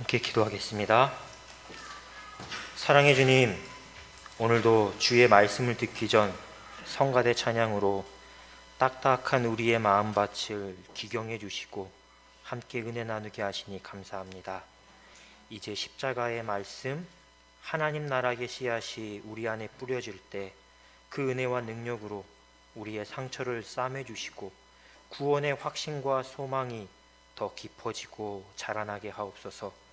함께 기도하겠습니다. 사랑해 주님, 오늘도 주의 말씀을 듣기 전 성가대 찬양으로 딱딱한 우리의 마음밭을 기경해 주시고 함께 은혜 나누게 하시니 감사합니다. 이제 십자가의 말씀, 하나님 나라의 씨앗이 우리 안에 뿌려질 때 그 은혜와 능력으로 우리의 상처를 싸매 주시고 구원의 확신과 소망이 더 깊어지고 자라나게 하옵소서.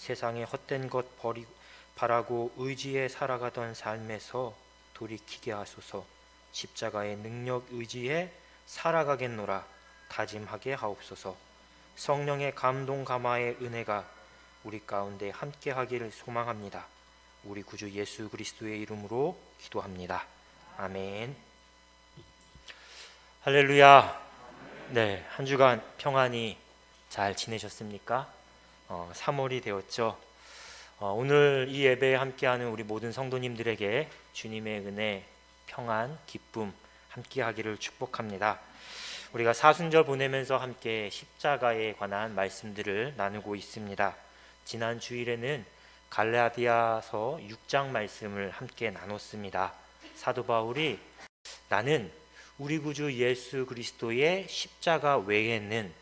세상의 헛된 것 버리 바라고 의지에 살아가던 삶에서 돌이키게 하소서. 십자가의 능력 의지에 살아가겠노라 다짐하게 하옵소서. 성령의 감동 감화의 은혜가 우리 가운데 함께 하기를 소망합니다. 우리 구주 예수 그리스도의 이름으로 기도합니다. 아멘. 할렐루야. 네, 한 주간 평안히 잘 지내셨습니까? 어, 3월이 되었죠. 어, 오늘 이 예배에 함께하는 우리 모든 성도님들에게 주님의 은혜, 평안, 기쁨 함께하기를 축복합니다. 우리가 사순절 보내면서 함께 십자가에 관한 말씀들을 나누고 있습니다. 지난 주일에는 갈라디아서 6장 말씀을 함께 나눴습니다. 사도 바울이 나는 우리 구주 예수 그리스도의 십자가 외에는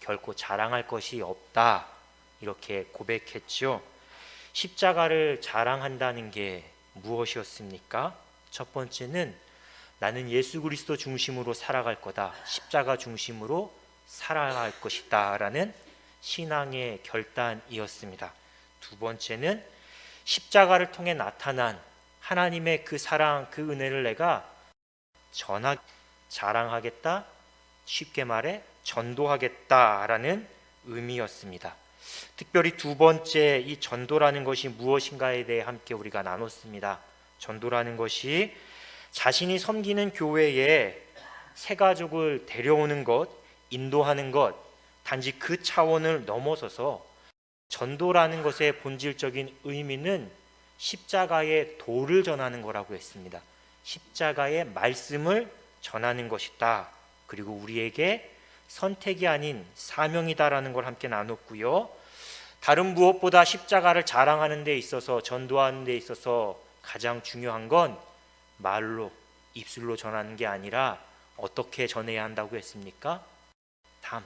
결코 자랑할 것이 없다. 이렇게 고백했죠. 십자가를 자랑한다는 게 무엇이었습니까? 첫 번째는 나는 예수 그리스도 중심으로 살아갈 거다. 십자가 중심으로 살아갈 것이다라는 신앙의 결단이었습니다. 두 번째는 십자가를 통해 나타난 하나님의 그 사랑, 그 은혜를 내가 전하 자랑하겠다. 쉽게 말해 전도하겠다라는 의미였습니다. 특별히 두 번째 이 전도라는 것이 무엇인가에 대해 함께 우리가 나눴습니다. 전도라는 것이 자신이 섬기는 교회에 새 가족을 데려오는 것, 인도하는 것, 단지 그 차원을 넘어서서 전도라는 것의 본질적인 의미는 십자가의 도를 전하는 거라고 했습니다. 십자가의 말씀을 전하는 것이다. 그리고 우리에게 선택이 아닌 사명이다라는 걸 함께 나눴고요. 다른 무엇보다 십자가를 자랑하는 데 있어서 전도하는 데 있어서 가장 중요한 건 말로 입술로 전하는 게 아니라 어떻게 전해야 한다고 했습니까? 담.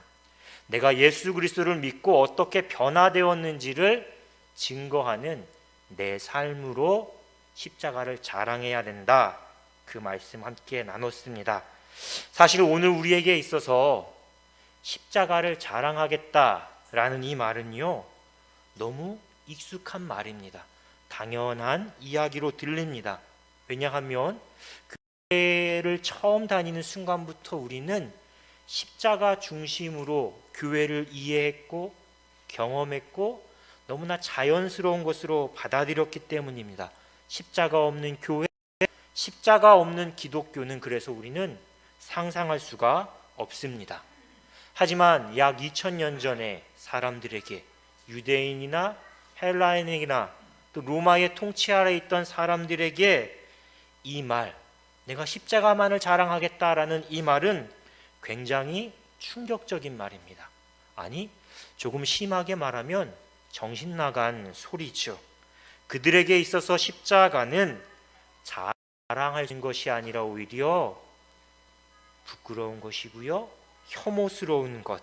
내가 예수 그리스도를 믿고 어떻게 변화되었는지를 증거하는 내 삶으로 십자가를 자랑해야 된다. 그 말씀 함께 나눴습니다. 사실 오늘 우리에게 있어서 십자가를 자랑하겠다라는 이 말은요. 너무 익숙한 말입니다. 당연한 이야기로 들립니다. 왜냐하면 교회를 처음 다니는 순간부터 우리는 십자가 중심으로 교회를 이해했고 경험했고 너무나 자연스러운 것으로 받아들였기 때문입니다. 십자가 없는 교회, 십자가 없는 기독교는 그래서 우리는 상상할 수가 없습니다. 하지만 약 2000년 전에 사람들에게 유대인이나 헬라인이나 또 로마의 통치 아래 있던 사람들에게 이 말, 내가 십자가만을 자랑하겠다라는 이 말은 굉장히 충격적인 말입니다. 아니, 조금 심하게 말하면 정신 나간 소리죠. 그들에게 있어서 십자가는 자랑할 것이 아니라 오히려 부끄러운 것이고요. 혐오스러운 것,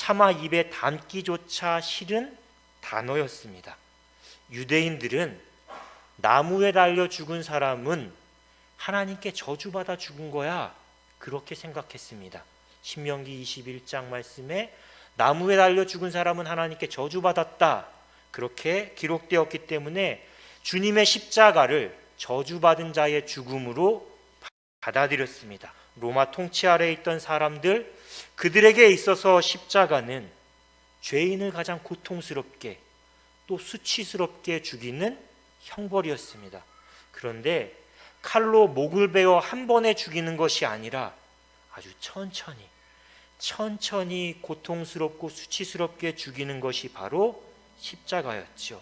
차마 입에 담기조차 싫은 단어였습니다. 유대인들은 나무에 달려 죽은 사람은 하나님께 저주받아 죽은 거야. 그렇게 생각했습니다. 신명기 21장 말씀에 나무에 달려 죽은 사람은 하나님께 저주받았다. 그렇게 기록되었기 때문에 주님의 십자가를 저주받은 자의 죽음으로 받아들였습니다. 로마 통치 아래에 있던 사람들 그들에게 있어서 십자가는 죄인을 가장 고통스럽게 또 수치스럽게 죽이는 형벌이었습니다. 그런데 칼로 목을 베어 한 번에 죽이는 것이 아니라 아주 천천히 천천히 고통스럽고 수치스럽게 죽이는 것이 바로 십자가였죠.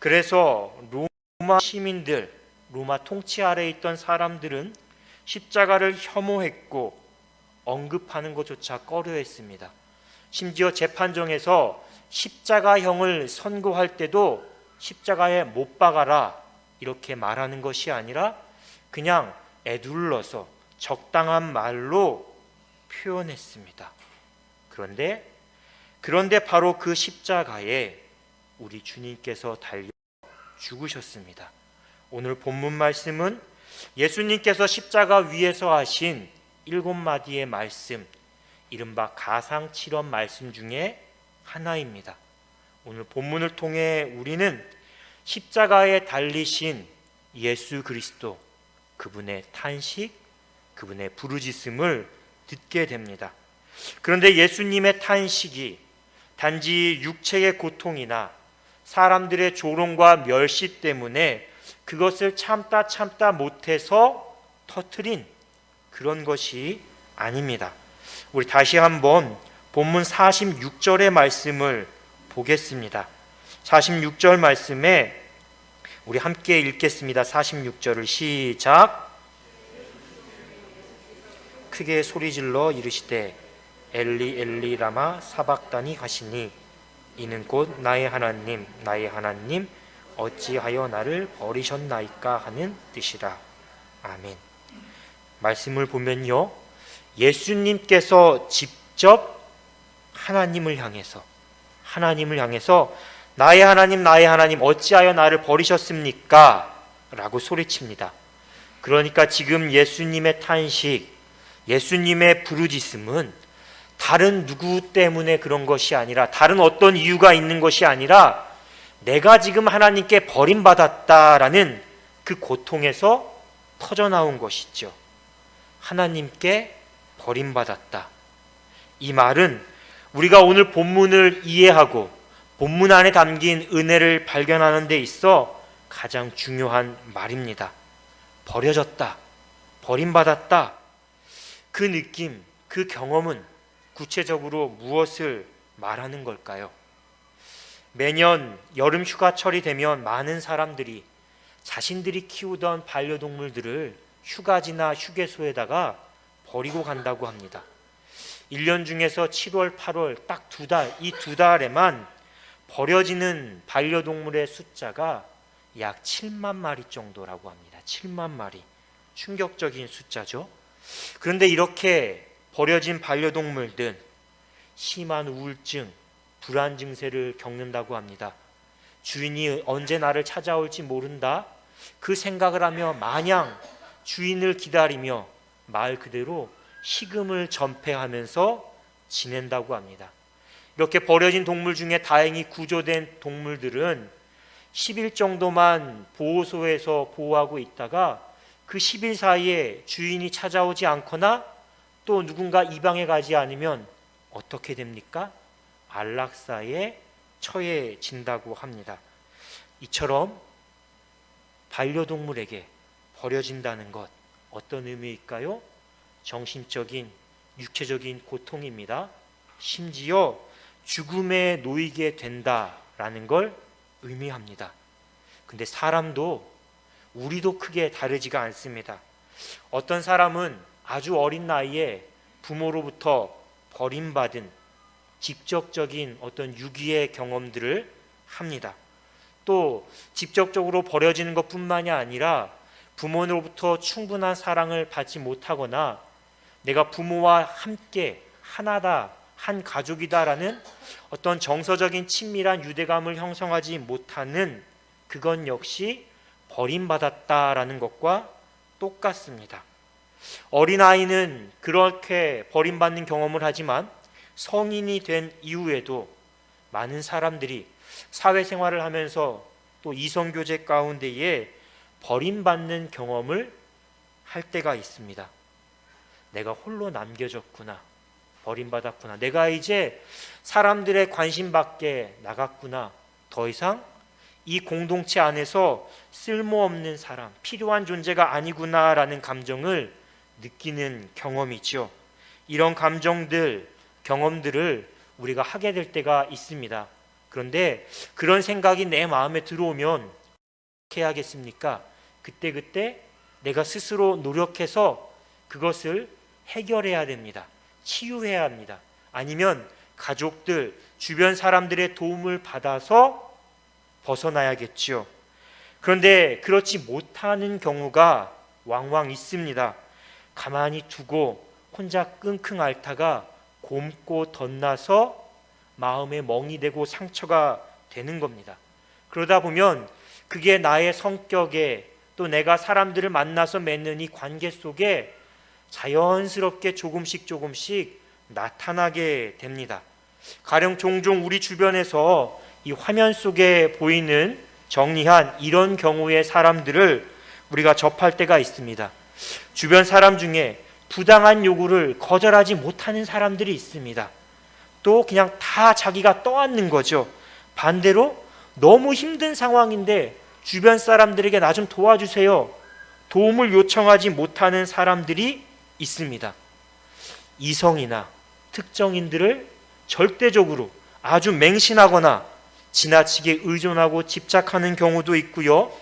그래서 로마 시민들, 로마 통치 아래에 있던 사람들은 십자가를 혐오했고 언급하는 것조차 꺼려했습니다. 심지어 재판정에서 십자가형을 선고할 때도 십자가에 못 박아라 이렇게 말하는 것이 아니라 그냥 애둘러서 적당한 말로 표현했습니다. 그런데 그런데 바로 그 십자가에 우리 주님께서 달려 죽으셨습니다. 오늘 본문 말씀은 예수님께서 십자가 위에서 하신 일곱 마디의 말씀, 이른바 가상칠언 말씀 중에 하나입니다. 오늘 본문을 통해 우리는 십자가에 달리신 예수 그리스도 그분의 탄식, 그분의 부르짖음을 듣게 됩니다. 그런데 예수님의 탄식이 단지 육체의 고통이나 사람들의 조롱과 멸시 때문에 그것을 참다 참다 못해서 터트린 그런 것이 아닙니다. 우리 다시 한번 본문 46절의 말씀을 보겠습니다. 46절 말씀에 우리 함께 읽겠습니다. 46절을 시작. 크게 소리질러 이르시되 엘리 엘리 라마 사박다니 하시니 이는 곧 나의 하나님 나의 하나님 어찌하여 나를 버리셨나이까 하는 뜻이라. 아멘. 말씀을 보면요. 예수님께서 직접 하나님을 향해서 하나님을 향해서 나의 하나님 나의 하나님 어찌하여 나를 버리셨습니까? 라고 소리칩니다. 그러니까 지금 예수님의 탄식, 예수님의 부르짖음은 다른 누구 때문에 그런 것이 아니라 다른 어떤 이유가 있는 것이 아니라 내가 지금 하나님께 버림받았다라는 그 고통에서 터져 나온 것이죠. 하나님께 버림받았다. 이 말은 우리가 오늘 본문을 이해하고 본문 안에 담긴 은혜를 발견하는 데 있어 가장 중요한 말입니다. 버려졌다. 버림받았다. 그 느낌, 그 경험은 구체적으로 무엇을 말하는 걸까요? 매년 여름 휴가철이 되면 많은 사람들이 자신들이 키우던 반려동물들을 휴가지나 휴게소에다가 버리고 간다고 합니다. 1년 중에서 7월, 8월 딱 두 달, 이 두 달에만 버려지는 반려동물의 숫자가 약 7만 마리 정도라고 합니다. 7만 마리. 충격적인 숫자죠. 그런데 이렇게 버려진 반려동물들 심한 우울증, 불안 증세를 겪는다고 합니다. 주인이 언제 나를 찾아올지 모른다. 그 생각을 하며 마냥 주인을 기다리며 말 그대로 식음을 전폐하면서 지낸다고 합니다. 이렇게 버려진 동물 중에 다행히 구조된 동물들은 10일 정도만 보호소에서 보호하고 있다가 그 10일 사이에 주인이 찾아오지 않거나 또 누군가 입양해 가지 않으면 어떻게 됩니까? 안락사에 처해진다고 합니다. 이처럼 반려동물에게 버려진다는 것 어떤 의미일까요? 정신적인 육체적인 고통입니다. 심지어 죽음에 놓이게 된다라는 걸 의미합니다. 근데 사람도 우리도 크게 다르지가 않습니다. 어떤 사람은 아주 어린 나이에 부모로부터 버림받은 직접적인 어떤 유기의 경험들을 합니다. 또 직접적으로 버려지는 것뿐만이 아니라 부모로부터 충분한 사랑을 받지 못하거나 내가 부모와 함께 하나다, 한 가족이다라는 어떤 정서적인 친밀한 유대감을 형성하지 못하는 그건 역시 버림받았다라는 것과 똑같습니다. 어린아이는 그렇게 버림받는 경험을 하지만 성인이 된 이후에도 많은 사람들이 사회생활을 하면서 또 이성교제 가운데에 버림받는 경험을 할 때가 있습니다. 내가 홀로 남겨졌구나. 버림받았구나. 내가 이제 사람들의 관심 밖에 나갔구나. 더 이상 이 공동체 안에서 쓸모없는 사람, 필요한 존재가 아니구나라는 감정을 느끼는 경험이죠. 이런 감정들, 경험들을 우리가 하게 될 때가 있습니다. 그런데 그런 생각이 내 마음에 들어오면 어떻게 해야겠습니까? 그때 그때 내가 스스로 노력해서 그것을 해결해야 됩니다. 치유해야 합니다. 아니면 가족들, 주변 사람들의 도움을 받아서 벗어나야겠지요. 그런데 그렇지 못하는 경우가 왕왕 있습니다. 가만히 두고 혼자 끙끙 앓다가 곪고 덧나서 마음에 멍이 되고 상처가 되는 겁니다. 그러다 보면 그게 나의 성격에 또 내가 사람들을 만나서 맺는 이 관계 속에 자연스럽게 조금씩 조금씩 나타나게 됩니다. 가령 종종 우리 주변에서 이 화면 속에 보이는 정리한 이런 경우의 사람들을 우리가 접할 때가 있습니다. 주변 사람 중에 부당한 요구를 거절하지 못하는 사람들이 있습니다. 또 그냥 다 자기가 떠안는 거죠. 반대로 너무 힘든 상황인데 주변 사람들에게 나 좀 도와주세요. 도움을 요청하지 못하는 사람들이 있습니다. 이성이나 특정인들을 절대적으로 아주 맹신하거나 지나치게 의존하고 집착하는 경우도 있고요.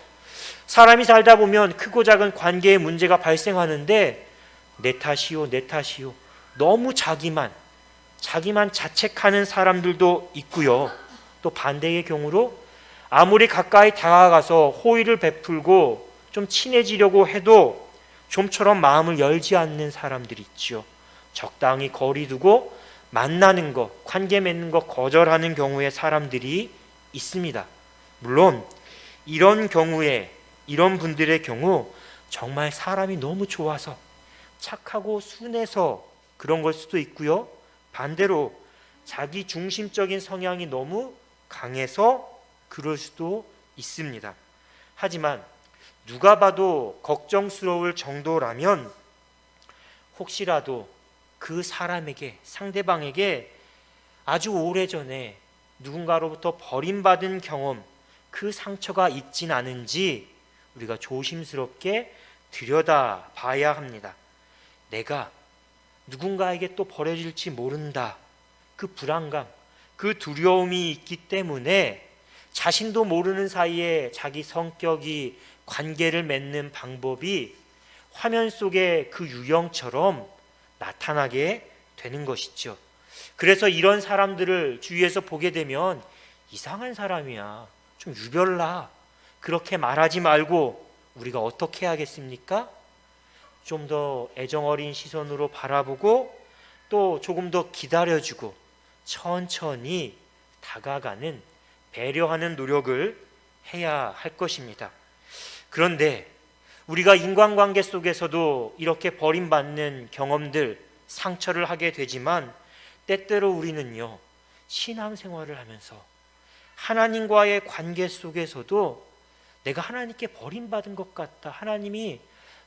사람이 살다 보면 크고 작은 관계에 문제가 발생하는데 내 탓이요, 내 탓이요. 너무 자기만, 자기만 자책하는 사람들도 있고요. 또 반대의 경우로 아무리 가까이 다가가서 호의를 베풀고 좀 친해지려고 해도 좀처럼 마음을 열지 않는 사람들이 있죠. 적당히 거리 두고 만나는 것, 관계 맺는 것 거절하는 경우의 사람들이 있습니다. 물론 이런 경우에 이런 분들의 경우 정말 사람이 너무 좋아서 착하고 순해서 그런 걸 수도 있고요. 반대로 자기 중심적인 성향이 너무 강해서 그럴 수도 있습니다. 하지만 누가 봐도 걱정스러울 정도라면 혹시라도 그 사람에게 상대방에게 아주 오래전에 누군가로부터 버림받은 경험 그 상처가 있진 않은지 우리가 조심스럽게 들여다 봐야 합니다. 내가 누군가에게 또 버려질지 모른다. 그 불안감, 그 두려움이 있기 때문에 자신도 모르는 사이에 자기 성격이 관계를 맺는 방법이 화면 속의 그 유형처럼 나타나게 되는 것이죠. 그래서 이런 사람들을 주위에서 보게 되면 이상한 사람이야. 좀 유별나. 그렇게 말하지 말고 우리가 어떻게 하겠습니까? 좀 더 애정 어린 시선으로 바라보고 또 조금 더 기다려주고 천천히 다가가는 배려하는 노력을 해야 할 것입니다. 그런데 우리가 인간관계 속에서도 이렇게 버림받는 경험들, 상처를 하게 되지만 때때로 우리는요, 신앙생활을 하면서 하나님과의 관계 속에서도 내가 하나님께 버림받은 것 같다. 하나님이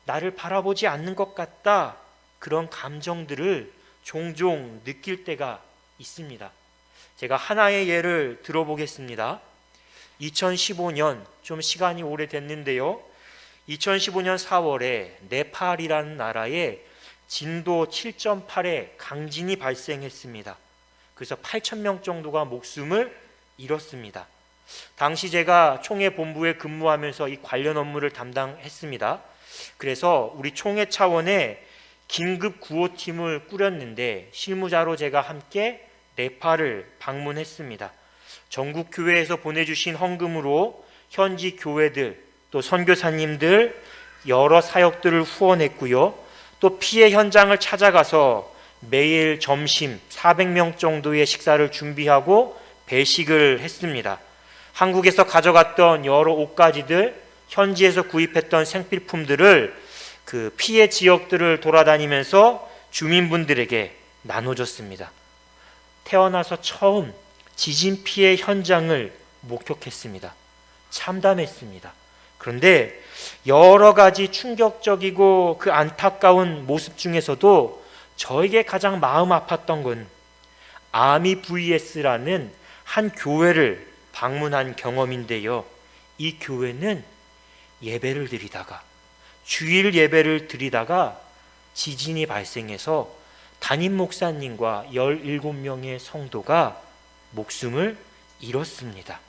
나를 바라보지 않는 것 같다. 그런 감정들을 종종 느낄 때가 있습니다. 제가 하나의 예를 들어보겠습니다. 2015년 좀 시간이 오래됐는데요. 2015년 4월에 네팔이라는 나라에 진도 7.8의 강진이 발생했습니다. 그래서 8천 명 정도가 목숨을 잃었습니다. 당시 제가 총회 본부에 근무하면서 이 관련 업무를 담당했습니다. 그래서 우리 총회 차원의 긴급 구호팀을 꾸렸는데 실무자로 제가 함께 네팔을 방문했습니다. 전국 교회에서 보내주신 헌금으로 현지 교회들 또 선교사님들 여러 사역들을 후원했고요. 또 피해 현장을 찾아가서 매일 점심 400명 정도의 식사를 준비하고 배식을 했습니다. 한국에서 가져갔던 여러 옷가지들, 현지에서 구입했던 생필품들을 그 피해 지역들을 돌아다니면서 주민분들에게 나눠줬습니다. 태어나서 처음 지진 피해 현장을 목격했습니다. 참담했습니다. 그런데 여러 가지 충격적이고 그 안타까운 모습 중에서도 저에게 가장 마음 아팠던 건 아미 VS라는 한 교회를 방문한 경험인데요. 이 교회는 예배를 드리다가 주일 예배를 드리다가 지진이 발생해서 담임 목사님과 17명의 성도가 목숨을 잃었습니다.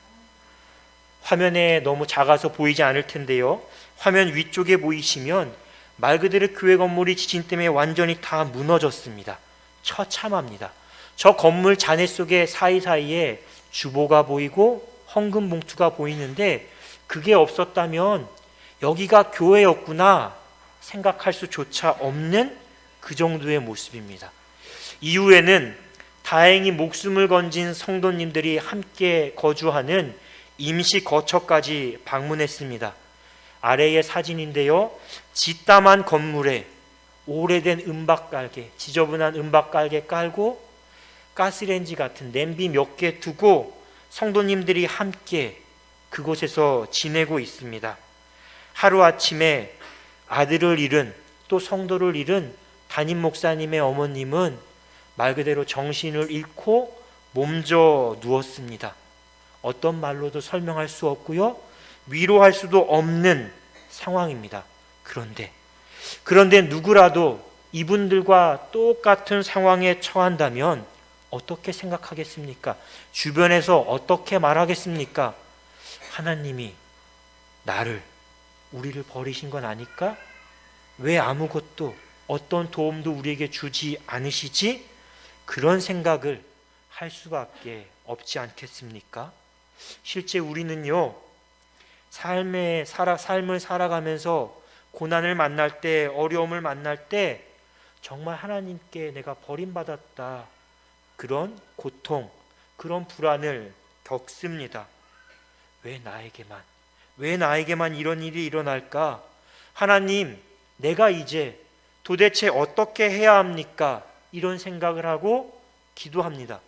화면에 너무 작아서 보이지 않을 텐데요. 화면 위쪽에 보이시면 말 그대로 교회 건물이 지진 때문에 완전히 다 무너졌습니다. 처참합니다. 저 건물 잔해 속에 사이사이에 주보가 보이고 헌금 봉투가 보이는데 그게 없었다면 여기가 교회였구나 생각할 수조차 없는 그 정도의 모습입니다. 이후에는 다행히 목숨을 건진 성도님들이 함께 거주하는 임시 거처까지 방문했습니다. 아래의 사진인데요. 짓담한 건물에 오래된 은박 깔개, 지저분한 은박 깔개 깔고 가스레인지 같은 냄비 몇 개 두고 성도님들이 함께 그곳에서 지내고 있습니다. 하루아침에 아들을 잃은 또 성도를 잃은 담임 목사님의 어머님은 말 그대로 정신을 잃고 몸져 누웠습니다. 어떤 말로도 설명할 수 없고요. 위로할 수도 없는 상황입니다. 그런데 그런데 누구라도 이분들과 똑같은 상황에 처한다면 어떻게 생각하겠습니까? 주변에서 어떻게 말하겠습니까? 하나님이 나를 우리를 버리신 건 아닐까? 왜 아무것도 어떤 도움도 우리에게 주지 않으시지? 그런 생각을 할 수밖에 없지 않겠습니까? 실제 우리는요, 삶의 살아, 삶을 살아가면서 고난을 만날 때, 어려움을 만날 때, 정말 하나님께 내가 버림받았다. 그런 고통, 그런 불안을 겪습니다. 왜 나에게만, 왜 나에게만 이런 일이 일어날까? 하나님, 내가 이제 도대체 어떻게 해야 합니까? 이런 생각을 하고 기도합니다.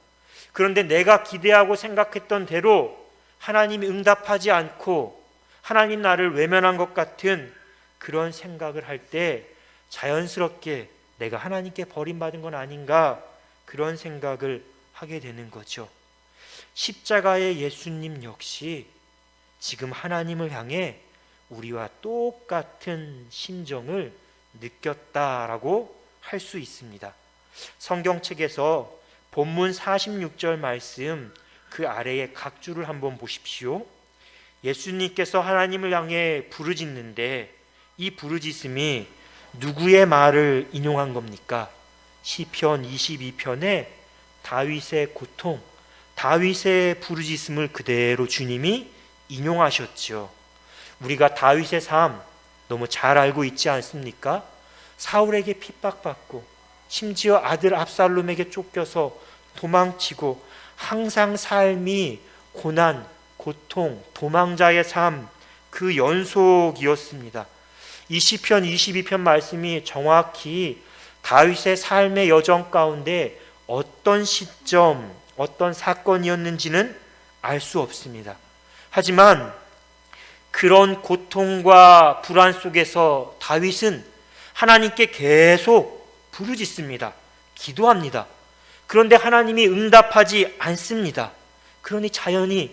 그런데 내가 기대하고 생각했던 대로 하나님이 응답하지 않고 하나님 나를 외면한 것 같은 그런 생각을 할 때 자연스럽게 내가 하나님께 버림받은 건 아닌가 그런 생각을 하게 되는 거죠. 십자가의 예수님 역시 지금 하나님을 향해 우리와 똑같은 심정을 느꼈다라고 할 수 있습니다. 성경책에서 본문 46절 말씀 그 아래에 각 줄을 한번 보십시오. 예수님께서 하나님을 향해 부르짖는데 이 부르짖음이 누구의 말을 인용한 겁니까? 시편 22편에 다윗의 고통, 다윗의 부르짖음을 그대로 주님이 인용하셨죠. 우리가 다윗의 삶 너무 잘 알고 있지 않습니까? 사울에게 핍박받고 심지어 아들 압살롬에게 쫓겨서 도망치고 항상 삶이 고난, 고통, 도망자의 삶 그 연속이었습니다. 이 시편 22편 말씀이 정확히 다윗의 삶의 여정 가운데 어떤 시점, 어떤 사건이었는지는 알 수 없습니다. 하지만 그런 고통과 불안 속에서 다윗은 하나님께 계속 부르짖습니다. 기도합니다. 그런데 하나님이 응답하지 않습니다. 그러니 자연히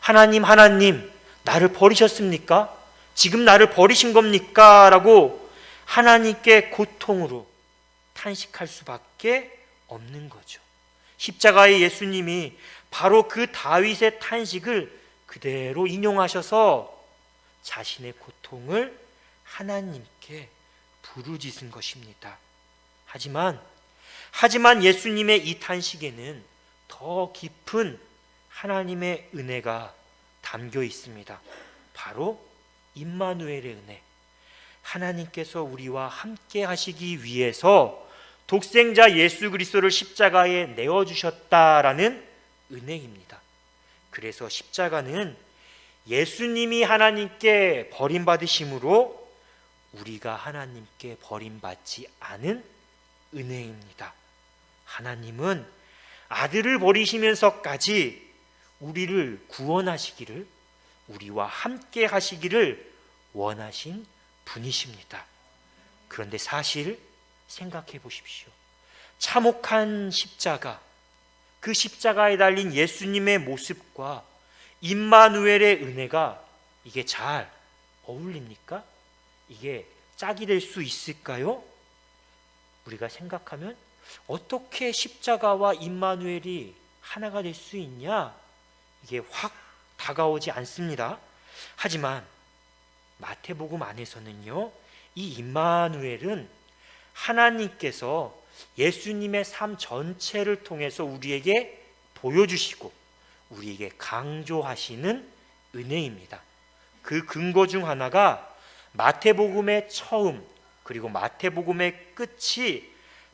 하나님, 하나님, 나를 버리셨습니까? 지금 나를 버리신 겁니까? 라고 하나님께 고통으로 탄식할 수밖에 없는 거죠. 십자가의 예수님이 바로 그 다윗의 탄식을 그대로 인용하셔서 자신의 고통을 하나님께 부르짖은 것입니다. 하지만 하지만 예수님의 이 탄식에는 더 깊은 하나님의 은혜가 담겨 있습니다. 바로 임마누엘의 은혜. 하나님께서 우리와 함께 하시기 위해서 독생자 예수 그리스도를 십자가에 내어 주셨다라는 은혜입니다. 그래서 십자가는 예수님이 하나님께 버림받으심으로 우리가 하나님께 버림받지 않은 은혜입니다. 하나님은 아들을 버리시면서까지 우리를 구원하시기를 우리와 함께 하시기를 원하신 분이십니다. 그런데 사실 생각해 보십시오. 참혹한 십자가, 그 십자가에 달린 예수님의 모습과 임마누엘의 은혜가 이게 잘 어울립니까? 이게 짝이 될 수 있을까요? 우리가 생각하면 어떻게 십자가와 임마누엘이 하나가 될 수 있냐? 이게 확 다가오지 않습니다. 하지만 마태복음 안에서는요. 이 임마누엘은 하나님께서 예수님의 삶 전체를 통해서 우리에게 보여주시고 우리에게 강조하시는 은혜입니다. 그 근거 중 하나가 마태복음의 처음 그리고 마태복음의 끝이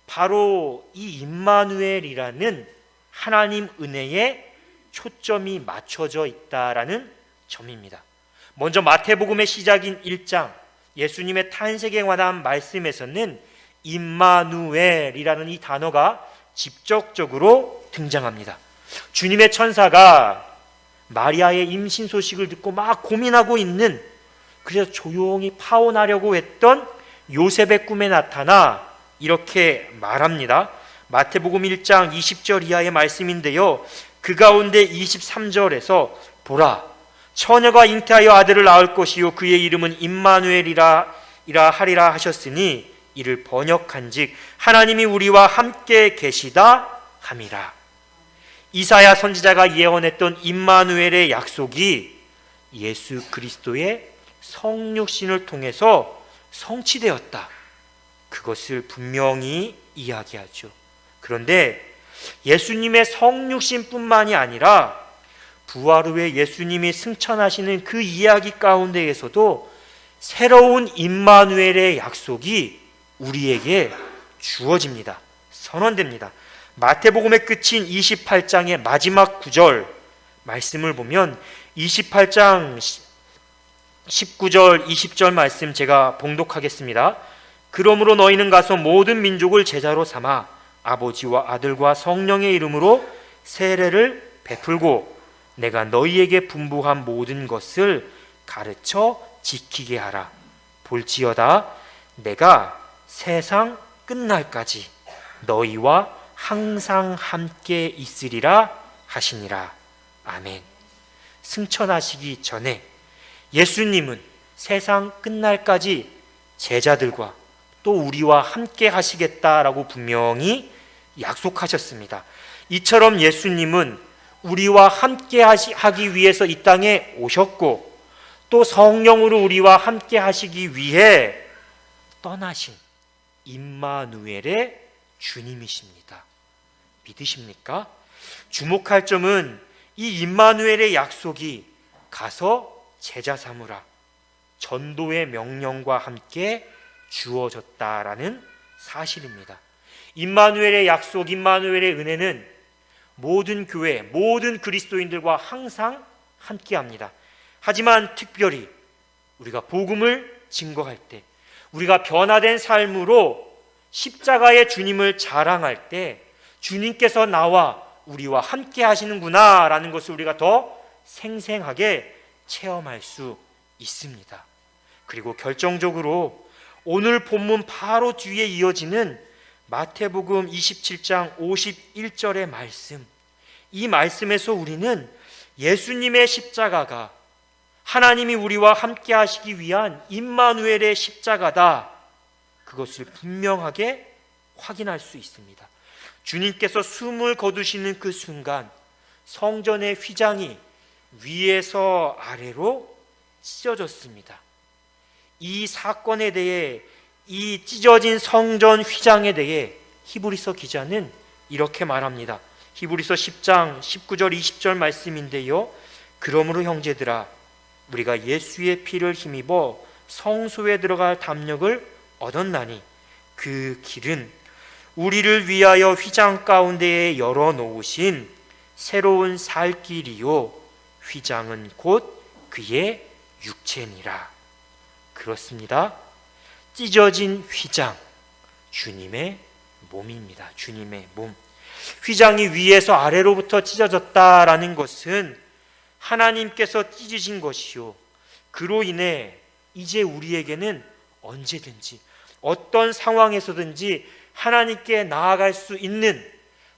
바로 이 임마누엘이라는 하나님 은혜에 초점이 맞춰져 있다라는 점입니다. 먼저 마태복음의 시작인 1장 예수님의 탄생에 관한 말씀에서는 임마누엘이라는 이 단어가 직접적으로 등장합니다. 주님의 천사가 마리아의 임신 소식을 듣고 막 고민하고 있는 그래서 조용히 파혼하려고 했던 요셉의 꿈에 나타나 이렇게 말합니다. 마태복음 1장 20절 이하의 말씀인데요. 그 가운데 23절에서 보라 처녀가 잉태하여 아들을 낳을 것이요 그의 이름은 임마누엘이라 이라 하리라 하셨으니 이를 번역한즉 하나님이 우리와 함께 계시다 함이라. 이사야 선지자가 예언했던 임마누엘의 약속이 예수 그리스도의 성육신을 통해서 성취되었다. 그것을 분명히 이야기하죠. 그런데 예수님의 성육신뿐만이 아니라 부활 후에 예수님이 승천하시는 그 이야기 가운데에서도 새로운 임마누엘의 약속이 우리에게 주어집니다. 선언됩니다. 마태복음의 끝인 28장의 마지막 구절 말씀을 보면 28장 19절 20절 말씀 제가 봉독하겠습니다. 그러므로 너희는 가서 모든 민족을 제자로 삼아 아버지와 아들과 성령의 이름으로 세례를 베풀고 내가 너희에게 분부한 모든 것을 가르쳐 지키게 하라. 볼지어다 내가 세상 끝날까지 너희와 항상 함께 있으리라 하시니라. 아멘. 승천하시기 전에 예수님은 세상 끝날까지 제자들과 또 우리와 함께 하시겠다라고 분명히 약속하셨습니다. 이처럼 예수님은 우리와 함께 하기 위해서 이 땅에 오셨고 또 성령으로 우리와 함께 하시기 위해 떠나신 임마누엘의 주님이십니다. 믿으십니까? 주목할 점은 이 임마누엘의 약속이 가서 제자 삼으라 전도의 명령과 함께 주어졌다라는 사실입니다. 임마누엘의 약속, 임마누엘의 은혜는 모든 교회, 모든 그리스도인들과 항상 함께합니다. 하지만 특별히 우리가 복음을 증거할 때, 우리가 변화된 삶으로 십자가의 주님을 자랑할 때, 주님께서 나와 우리와 함께 하시는구나라는 것을 우리가 더 생생하게 체험할 수 있습니다. 그리고 결정적으로 오늘 본문 바로 뒤에 이어지는 마태복음 27장 51절의 말씀. 이 말씀에서 우리는 예수님의 십자가가 하나님이 우리와 함께 하시기 위한 임마누엘의 십자가다. 그것을 분명하게 확인할 수 있습니다. 주님께서 숨을 거두시는 그 순간 성전의 휘장이 위에서 아래로 찢어졌습니다. 이 사건에 대해 이 찢어진 성전 휘장에 대해 히브리서 기자는 이렇게 말합니다. 히브리서 10장 19절 20절 말씀인데요. 그러므로 형제들아 우리가 예수의 피를 힘입어 성소에 들어갈 담력을 얻었나니 그 길은 우리를 위하여 휘장 가운데에 열어 놓으신 새로운 살 길이요 휘장은 곧 그의 육체니라. 그렇습니다. 찢어진 휘장, 주님의 몸입니다. 주님의 몸. 휘장이 위에서 아래로부터 찢어졌다라는 것은 하나님께서 찢으신 것이요. 그로 인해 이제 우리에게는 언제든지 어떤 상황에서든지 하나님께 나아갈 수 있는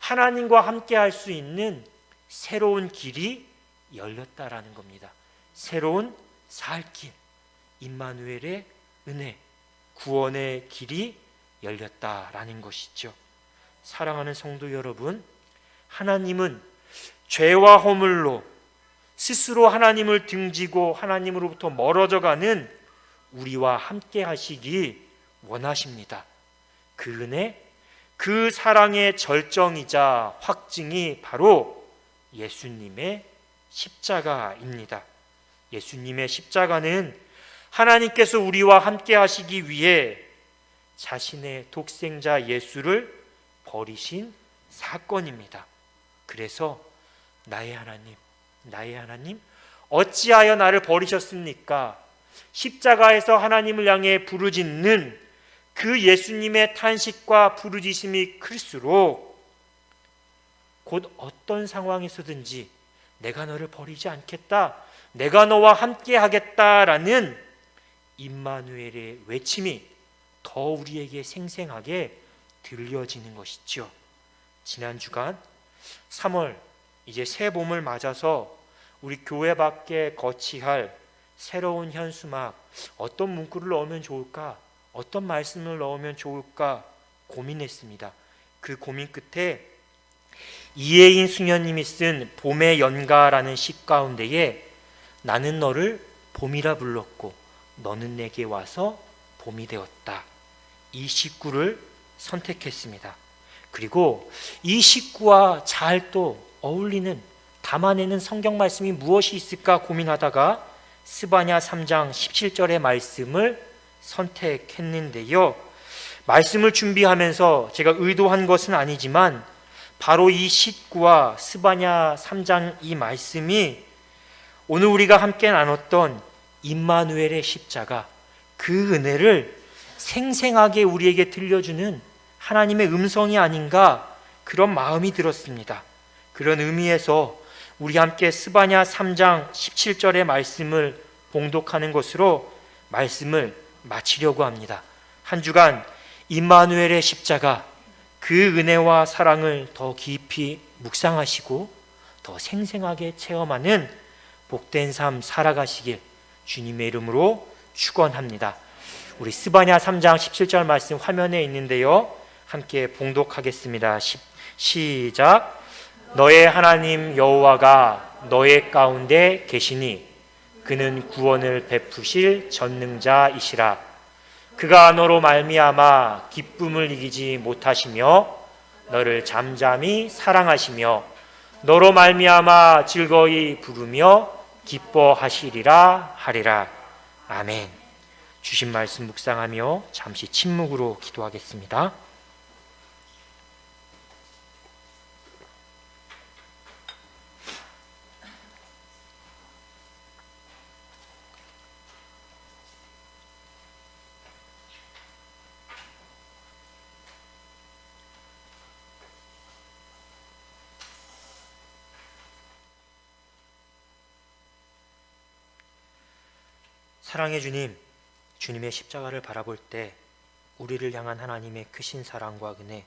하나님과 함께 할 수 있는 새로운 길이 열렸다라는 겁니다. 새로운 살길. 임마누엘의 은혜, 구원의 길이 열렸다라는 것이죠. 사랑하는 성도 여러분, 하나님은 죄와 허물로 스스로 하나님을 등지고 하나님으로부터 멀어져 가는 우리와 함께 하시기 원하십니다. 그 은혜, 그 사랑의 절정이자 확증이 바로 예수님의 십자가입니다. 예수님의 십자가는 하나님께서 우리와 함께 하시기 위해 자신의 독생자 예수를 버리신 사건입니다. 그래서 나의 하나님, 나의 하나님, 어찌하여 나를 버리셨습니까? 십자가에서 하나님을 향해 부르짖는 그 예수님의 탄식과 부르짖음이 클수록 곧 어떤 상황에서든지 내가 너를 버리지 않겠다. 내가 너와 함께 하겠다라는 임마누엘의 외침이 더 우리에게 생생하게 들려지는 것이죠. 지난 주간 3월 이제 새 봄을 맞아서 우리 교회 밖에 거치할 새로운 현수막 어떤 문구를 넣으면 좋을까? 어떤 말씀을 넣으면 좋을까 고민했습니다. 그 고민 끝에 이혜인 수녀님이 쓴 봄의 연가라는 시 가운데에 나는 너를 봄이라 불렀고 너는 내게 와서 봄이 되었다. 이 식구를 선택했습니다. 그리고 이 식구와 잘 또 어울리는 담아내는 성경 말씀이 무엇이 있을까 고민하다가 스바냐 3장 17절의 말씀을 선택했는데요. 말씀을 준비하면서 제가 의도한 것은 아니지만 바로 이 식구와 스바냐 3장 이 말씀이 오늘 우리가 함께 나눴던 임마누엘의 십자가 그 은혜를 생생하게 우리에게 들려주는 하나님의 음성이 아닌가 그런 마음이 들었습니다. 그런 의미에서 우리 함께 스바냐 3장 17절의 말씀을 봉독하는 것으로 말씀을 마치려고 합니다. 한 주간 임마누엘의 십자가 그 은혜와 사랑을 더 깊이 묵상하시고 더 생생하게 체험하는 복된 삶 살아가시길 주님의 이름으로 축원합니다. 우리 스바냐 3장 17절 말씀 화면에 있는데요. 함께 봉독하겠습니다. 시, 시작. 너의 하나님 여호와가 너의 가운데 계시니 그는 구원을 베푸실 전능자이시라. 그가 너로 말미암아 기쁨을 이기지 못하시며 너를 잠잠히 사랑하시며 너로 말미암아 즐거이 부르며 기뻐하시리라 하리라. 아멘. 주신 말씀 묵상하며 잠시 침묵으로 기도하겠습니다. 사랑의 주님, 주님의 십자가를 바라볼 때 우리를 향한 하나님의 크신 사랑과 은혜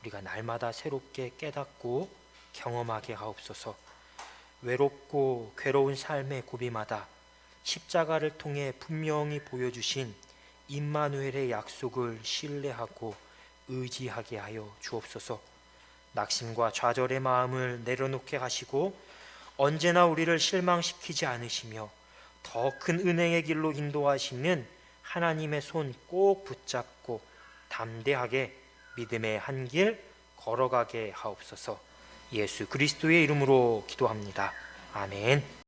우리가 날마다 새롭게 깨닫고 경험하게 하옵소서. 외롭고 괴로운 삶의 고비마다 십자가를 통해 분명히 보여주신 임마누엘의 약속을 신뢰하고 의지하게 하여 주옵소서. 낙심과 좌절의 마음을 내려놓게 하시고 언제나 우리를 실망시키지 않으시며 더 큰 은행의 길로 인도하시는 하나님의 손 꼭 붙잡고 담대하게 믿음의 한 길 걸어가게 하옵소서. 예수 그리스도의 이름으로 기도합니다. 아멘.